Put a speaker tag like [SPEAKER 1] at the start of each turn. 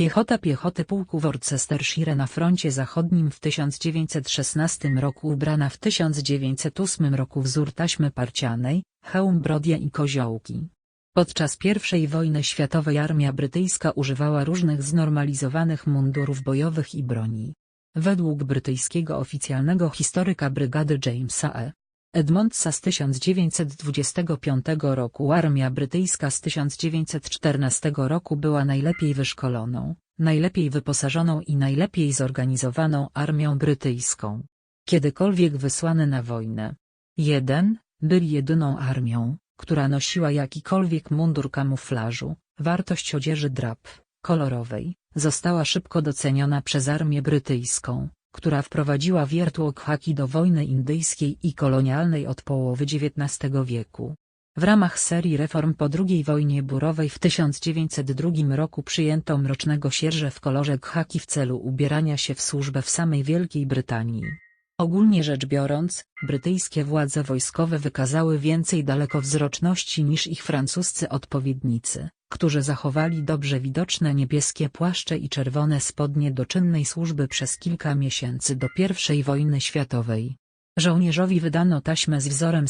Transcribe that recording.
[SPEAKER 1] Piechota piechoty pułku Worcestershire na froncie zachodnim w 1916 roku ubrana w 1908 roku wzór taśmy parcianej, hełm brodia i koziołki. Podczas I wojny światowej armia brytyjska używała różnych znormalizowanych mundurów bojowych i broni. Według brytyjskiego oficjalnego historyka brygady Jamesa E. Edmondsa z 1925 roku armia brytyjska z 1914 roku była najlepiej wyszkoloną, najlepiej wyposażoną i najlepiej zorganizowaną armią brytyjską. Kiedykolwiek wysłany na wojnę. 1. Byli jedyną armią, która nosiła jakikolwiek mundur kamuflażu, wartość odzieży drap, kolorowej, została szybko doceniona przez armię brytyjską, która wprowadziła wiertłok haki do wojny indyjskiej i kolonialnej od połowy XIX wieku. W ramach serii reform po II wojnie burowej w 1902 roku przyjęto mrocznego sierżę w kolorze khaki w celu ubierania się w służbę w samej Wielkiej Brytanii. Ogólnie rzecz biorąc, brytyjskie władze wojskowe wykazały więcej dalekowzroczności niż ich francuscy odpowiednicy, którzy zachowali dobrze widoczne niebieskie płaszcze i czerwone spodnie do czynnej służby przez kilka miesięcy do I wojny światowej. Żołnierzowi wydano taśmę z wzorem